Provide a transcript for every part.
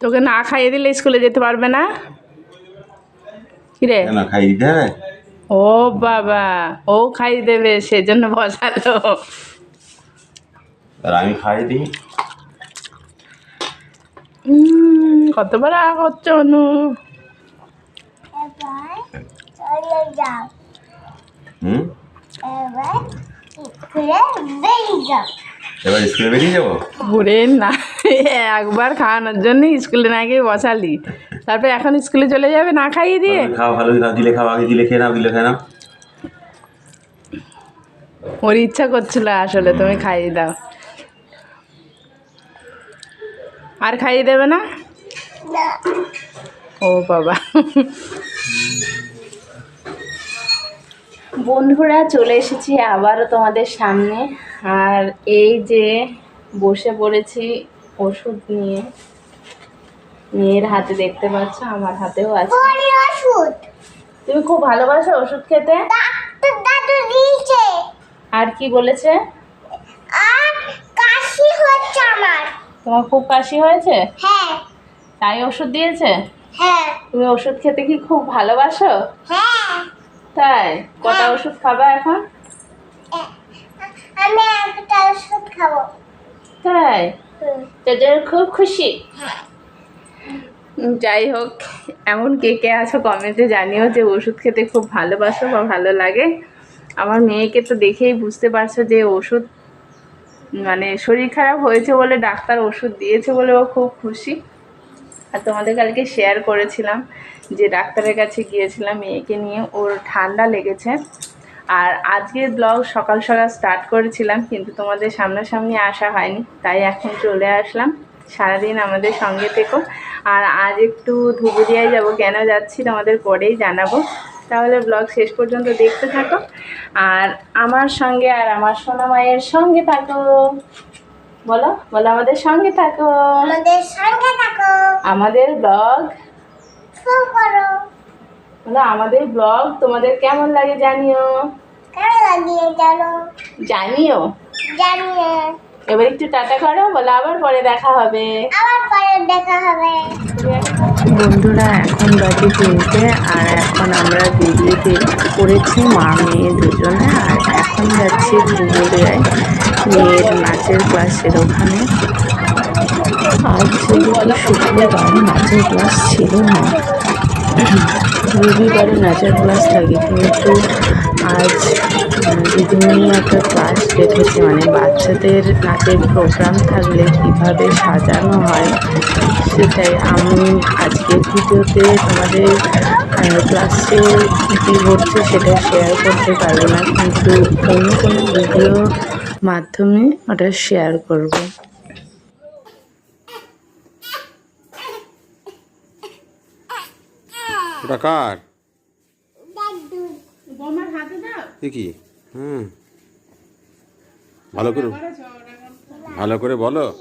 তোকে না খাইয়ে দিলে স্কুলে যেতে পারবে না? কিরে? দিতে হবে? ও বাবা ও খাইয়ে দেবে সেজন্য বসালো। আর আমি খাই দিই। কতবার আ করছ অনু? এবার চলে যাও হুম? এবার ঘুরে বেরিয়ে যাও। এবার স্কুলে বেরিয়ে যাব? ঘুরে না। একবার খাওয়ানোর জন্য স্কুলে না গিয়ে বসালি। তারপর এখন স্কুলে চলে যাবে না খাইয়ে দিয়ে? খাও ভালো খাও দিলে খাও আগে দিলে খেয়ে নাও দিলে খেয়ে নাও। ওর ইচ্ছা করছিল আসলে তুমি খাইয়ে দাও। আর খাইয়ে দেবে না? না। ও বাবা। বন্ধুরা চলে এসেছি আবারও তোমাদের সামনে। আর এই যে বসে পড়েছি ওষুধ নিয়ে মেয়ের হাতে দেখতে পাচ্ছ আমার হাতেও আছে। ওষুধ। তুমি খুব ভালোবাসো ওষুধ খেতে? ডাক্তার দাদু দিয়েছে আর কি বলেছে? আর কাশি হচ্ছে আমার। তোমার খুব কাশি হয়েছে? হ্যাঁ। তাই ওষুধ দিয়েছে? হ্যাঁ। তুমি ওষুধ খেতে কি খুব ভালোবাসো? হ্যাঁ। তাই কটা ওষুধ খাবা এখন? আমি একটা ওষুধ খাব। তাই? খুব খুশি। যাই হোক, এমন কে কে আছো কমেন্টে জানিও যে ওষুধ খেতে খুব ভালোবাসো বা ভালো লাগে। আমার মেয়েকে তো দেখেই বুঝতে পারছ যে ওষুধ মানে শরীর খারাপ হয়েছে বলে ডাক্তার ওষুধ দিয়েছে বলে ও খুব খুশি। আর তোমাদের কালকে শেয়ার করেছিলাম যে ডাক্তারের কাছে গিয়েছিলাম মেয়েকে নিয়ে, ওর ঠান্ডা লেগেছে। আর আজকের ব্লগ সকাল সকাল স্টার্ট করেছিলাম কিন্তু তোমাদের সামনাসামনি আসা হয়নি তাই এখন চলে আসলাম। সারাদিন আমাদের সঙ্গে থেকো। আর আজ একটু ধুবুরিয়ায় যাব কেন যাচ্ছি তোমাদের পরেই জানাব। তাহলে ব্লগ শেষ পর্যন্ত দেখতে থাকো। আর আমার সঙ্গে আর আমার সোনা মায়ের সঙ্গে থাকো। বলো বলো আমাদের সঙ্গে থাকো। আমাদের সঙ্গে থাকো। আমাদের ব্লগ করো। বলো আমাদের ব্লগ তোমাদের কেমন লাগে জানিও। জানিও। এবার একটু টাটা করো বলো আবার পরে দেখা হবে। আবার পরে দেখা হবে। বন্ধুরা এখন বাজে তিনটে আর এখন আমরা বেরিয়ে পড়েছি মা মেয়ে দুজনে আর এখন যাচ্ছি ঘুমুরিয়ায় মেয়ের নাচের ক্লাসের ওখানে। আজ যেহেতু শুক্রবার নাচের ক্লাস ছিল না। রবিবারে নাচের ক্লাস থাকে কিন্তু আজ দিদিমণি একটা ক্লাস রেখেছে মানে বাচ্চাদের নাচের প্রোগ্রাম থাকলে কীভাবে সাজানো হয়, সেটাই আমি আজকের ভিডিওতে তোমাদের ক্লাসে কী হচ্ছে সেটা শেয়ার করতে পারব না, কিন্তু অন্য কোনো ভিডিও মাধ্যমে ওটা শেয়ার করব। ওটা কার দাদু বোমার কি? হুম। ভালো করে ভালো করে বলো।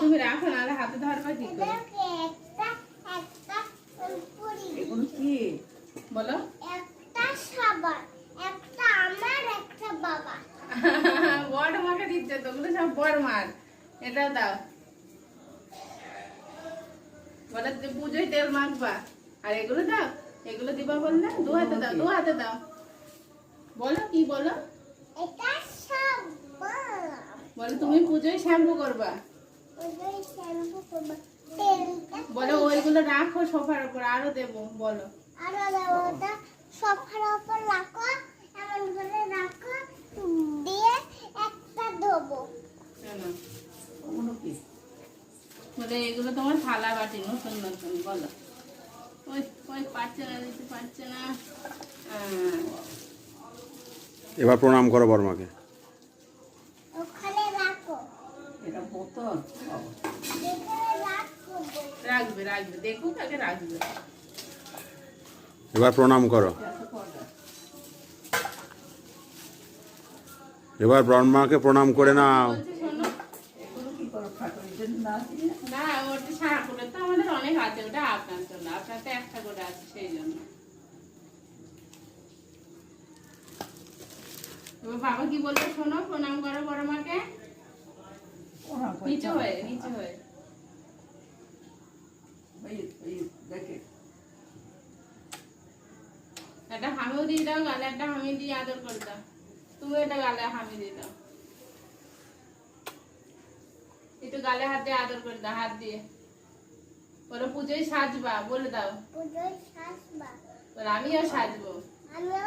তুমি রাখো না হাতে ধরবা কি করে? এদেরকে একটা একটা পুরি এগুলো কি? বলো। একটা সাবান একটা আমার একটা বাবা। বড় মাকে দিচ্ছে তো ওগুলো সব বড় মার। এটা দাও। বলে পুজোয় তেল মাখবা। আর এগুলো দাও এগুলো দিবা বললে দু হাতে দাও দু হাতে দাও। বলো কি বলো? এটা বলো তুমি পুজোয় শ্যাম্পু করবা। শ্যাম্পু করব। বলো ওইগুলো রাখো সোফার উপর আরও দেবো বলো। আরও ওটা সোফার উপর রাখো এমন করে দিয়ে একটা ধোবো কেন ওগুলো কি বলে এগুলো তোমার থালা বাটি নতুন নতুন বলো। ওই ওই পারছে না দিতে পারছে না। এবার প্রণাম করো বর্মাকে। ওখানে রাখো। এটা বোতল? রাখো। রাখবে রাখবে। দেখুক আগে রাখবে। এবার প্রণাম করো। এবার বর্মাকে প্রণাম করে নাও। বাবা কি বলল? শোনো, প্রণাম করো বড় মাকে নিচে হয়ে নিচে হয়ে একটা হামিও দিয়ে দাও গালে একটা হামি দিয়ে আদর করে দাও তুমি এটা গালে হামি দিয়ে দাও। একটু গালে হাত দিয়ে আদর করে দাও হাত দিয়ে। বলো পুজোয় সাজবা বলে দাও। পুজোয় শাসবা বলে আমিও সাজবো। আমিও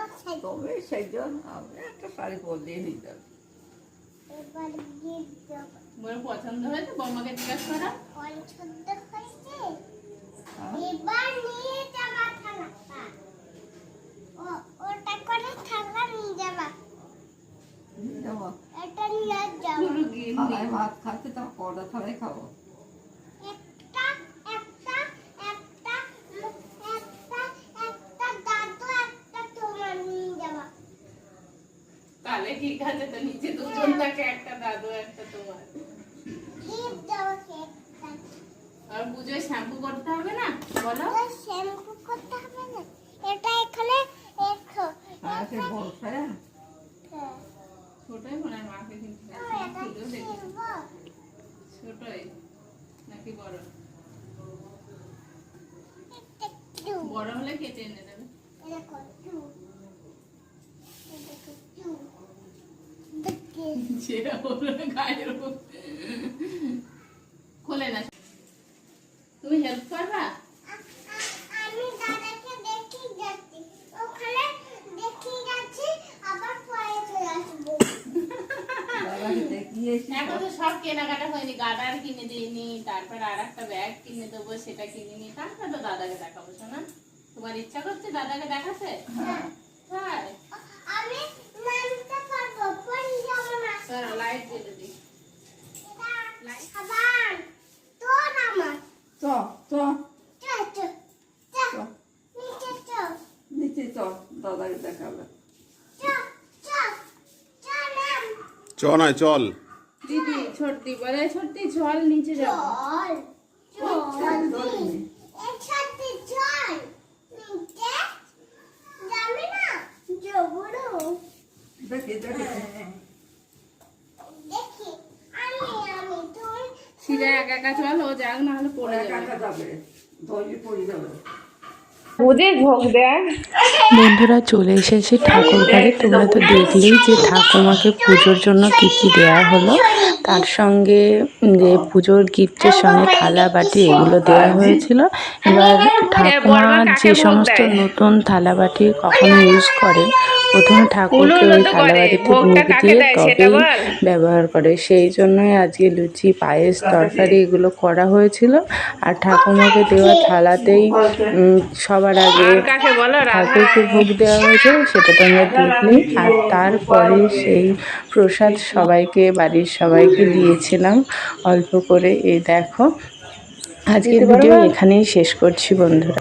আমি একটা শাড়ি বলে পছন্দ হয়েছে? বৌমাকে জিজ্ঞাসা করা। পছন্দ হয়েছে? হ্যাঁ? এবার নিয়ে যাবা থালাটা ও ওটা করে থালা নিয়ে যাবা নিয়ে যাব এটা নিয়ে যাও পুরো গিন্নি থালায় ভাত খাচ্ছে তা কটা থালায় খাব। একটা একটা একটা একটা একটা দাদু একটা তোমার নিয়ে যাবা তাহলে ঠিক আছে তো নিচে দুজন থাকে একটা দাদু একটা তোমার। আর পুজোয় শ্যাম্পু করতে হবে না? বলো। শ্যাম্পু করতে হবে না। এটা এখানে বর্ষায় হ্যাঁ। ছোটই মনে হয় মাকে কিন্তু। ছোটই নাকি বড়? বড় হলে কেটে এনে দেবে খোলে না তুমি হেল্প করবা আ- আ- আমি দাদাকে দেখি যাচ্ছি ওখানে দেখি যাচ্ছি আবার পরে চলে আসব দাদাকে দেখিয়ে এসে এখন তো সব কেনাকাটা হয়নি গাডার কিনে দিইনি তারপর আর একটা ব্যাগ কিনে দেবো সেটা কিনে নি তারপর তো দাদাকে দেখাবো শোনা। তোমার ইচ্ছা করছে দাদাকে দেখাতে? হ্যাঁ। আমি নামতে পারব যাব না। লাইট দিই খাবার চ চ। চ নিচে চল দাদাকে দেখাবে। চল চল চল চ নয় চল। দিদি ছোটদি বলে ছোটদি চল নিচে যাব চল একা একা চল ও যাক না হলে পড়ে একা যাবে। একা যাবে ধরে পড়ে যাবে। ভোগ বন্ধুরা চলে এসেছি ঠাকুর ঘরে। তোমরা তো দেখলেই যে ঠাকুমাকে পুজোর জন্য কি কি দেওয়া হলো। তার সঙ্গে যে পুজোর গিফটের সঙ্গে থালা বাটি এগুলো দেওয়া হয়েছিল। এবার ঠাকুমা যে সমস্ত নতুন থালা বাটি কখনো ইউজ করে প্রথমে ঠাকুরকে ওই থালা বাটিতে মুখ দিয়ে তবেই ব্যবহার করে। সেই জন্যই আজকে লুচি পায়েস তরকারি এগুলো করা হয়েছিল। আর ঠাকুমাকে দেওয়া থালাতেই উম, সবার আগে ঠাকুরকে ভোগ দেওয়া হয়েছে সেটা তো তোমরা দেখলে আর তারপরে সেই প্রসাদ সবাইকে বাড়ির সবাইকে দিয়েছিলাম। অল্প করে এ দেখো। আজকের ভিডিও এখানেই শেষ করছি বন্ধুরা।